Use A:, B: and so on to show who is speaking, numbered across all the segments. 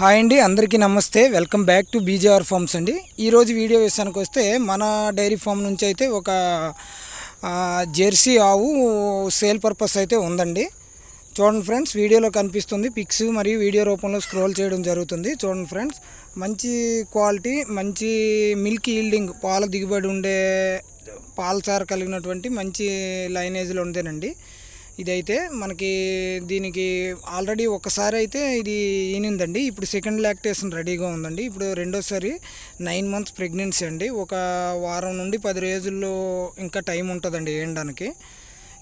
A: Hi అండి అందరికీ నమస్తే. Welcome back to BJR farms అండి. ఈరోజు వీడియో విషయానికి వస్తే మన డైరీ ఫామ్ నుంచి అయితే ఒక జెర్సీ ఆవు సేల్ పర్పస్ అయితే ఉందండి. చూడండి ఫ్రెండ్స్ వీడియోలో కనిపిస్తుంది పిక్స్ మరియు వీడియో రూపంలో స్క్రోల్ చేయడం జరుగుతుంది. చూడండి ఫ్రెండ్స్ మంచి క్వాలిటీ మంచి మిల్క్ ఈల్డింగ్ పాల దిగుబడి ఉండే పాలచార కలిగినటువంటి మంచి లైనేజ్లో ఉందేనండి ఇదైతే మనకి దీనికి ఆల్రెడీ ఒకసారి అయితే ఇది ఈనిందండి. ఇప్పుడు సెకండ్ లాక్టేషన్ రెడీగా ఉందండి. ఇప్పుడు రెండోసారి నైన్ మంత్స్ ప్రెగ్నెన్సీ అండి. ఒక వారం నుండి పది రోజుల్లో ఇంకా టైం ఉంటుందండి వేయడానికి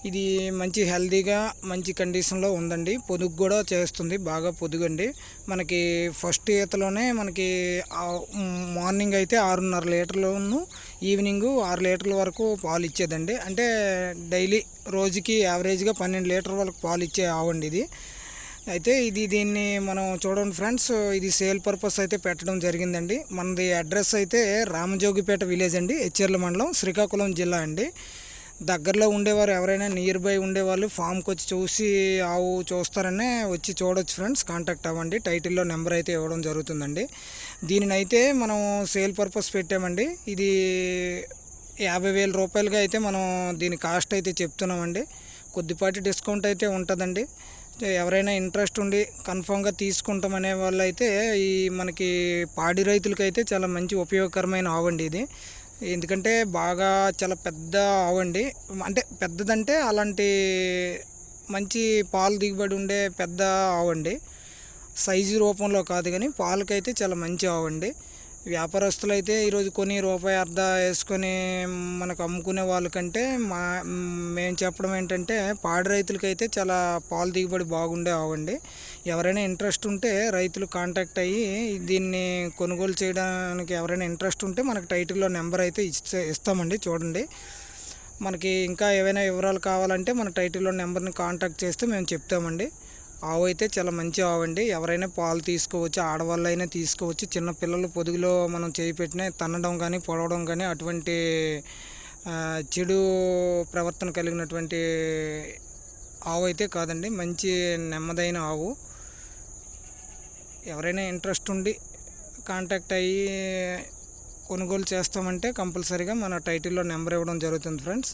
A: ఇది మంచి హెల్దీగా మంచి కండిషన్లో ఉందండి. పొదుగు కూడా చేస్తుంది బాగా పొదుగండి. మనకి ఫస్ట్ ఈతలోనే మనకి మార్నింగ్ అయితే ఆరున్నర లీటర్లను ఈవినింగ్ ఆరు లీటర్ల వరకు పాలు ఇచ్చేదండి. అంటే డైలీ రోజుకి యావరేజ్గా పన్నెండు లీటర్ వరకు పాలు ఇచ్చే ఆవండి ఇది. అయితే ఇది దీన్ని మనం చూడండి ఫ్రెండ్స్ ఇది సేల్ పర్పస్ అయితే పెట్టడం జరిగిందండి. మనది అడ్రస్ అయితే రామజోగిపేట విలేజ్ అండి హెచ్ఎర్ల మండలం శ్రీకాకుళం జిల్లా అండి. దగ్గరలో ఉండేవారు ఎవరైనా నియర్ బై ఉండేవాళ్ళు ఫామ్కి వచ్చి చూసి ఆవు చూస్తారనే వచ్చి చూడొచ్చు ఫ్రెండ్స్ కాంటాక్ట్ అవ్వండి. టైటిల్లో నెంబర్ అయితే ఇవ్వడం జరుగుతుందండి. దీనినైతే మనం సేల్ పర్పస్ పెట్టామండి. ఇది యాభై వేల రూపాయలుగా అయితే మనం దీని కాస్ట్ అయితే చెప్తున్నామండి. కొద్దిపాటి డిస్కౌంట్ అయితే ఉంటుందండి. ఎవరైనా ఇంట్రెస్ట్ ఉండి కన్ఫామ్గా తీసుకుంటామనే వాళ్ళు అయితే ఈ మనకి పాడి రైతులకైతే చాలా మంచి ఉపయోగకరమైన ఆవండి ఇది. ఎందుకంటే బాగా చాలా పెద్ద ఆవండి. అంటే పెద్దదంటే అలాంటి మంచి పాలు దిగుబడి ఉండే పెద్ద ఆవండి. సైజు రూపంలో కాదు కానీ పాలకైతే చాలా మంచి ఆవండి. వ్యాపారస్తులు అయితే ఈరోజు కొన్ని రూపాయి అర్ధ వేసుకొని మనకు అమ్ముకునే వాళ్ళకంటే మా మేము చెప్పడం ఏంటంటే పాడి రైతులకైతే చాలా పాలు దిగుబడి బాగుండే ఆవండి ఎవరైనా ఇంట్రెస్ట్ ఉంటే రైతులు కాంటాక్ట్ అయ్యి దీన్ని కొనుగోలు చేయడానికి ఎవరైనా ఇంట్రెస్ట్ ఉంటే మనకు టైటిల్లో నెంబర్ అయితే ఇస్తే ఇస్తామండి చూడండి. మనకి ఇంకా ఏవైనా వివరాలు కావాలంటే మన టైటిల్లో నెంబర్ని కాంటాక్ట్ చేస్తే మేము చెప్తామండి. ఆవు అయితే చాలా మంచి ఆవు అండి ఎవరైనా పాలు తీసుకోవచ్చు ఆడవాళ్ళు అయినా తీసుకోవచ్చు. చిన్న పిల్లలు పొదుగులో మనం చేయి పెట్టినా తన్నడం కానీ పొడవడం కానీ అటువంటి చెడు ప్రవర్తన కలిగినటువంటి ఆవు అయితే కాదండి. మంచి నెమ్మదైన ఆవు. ఎవరైనా ఇంట్రెస్ట్ ఉండి కాంటాక్ట్ అయ్యి కొనుగోలు చేస్తామంటే కంపల్సరీగా మన టైటిల్లో నెంబర్ ఇవ్వడం జరుగుతుంది ఫ్రెండ్స్.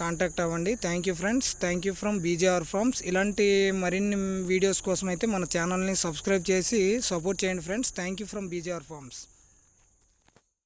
A: కాంటాక్ట్ అవ్వండి. Thank you friends thank you from BJR farms ఇలాంటి మరిన్ని వీడియోస్ కోసం అయితే మన ఛానల్ని సబ్స్క్రైబ్ చేసి సపోర్ట్ చేయండి friends thank you from BJR farms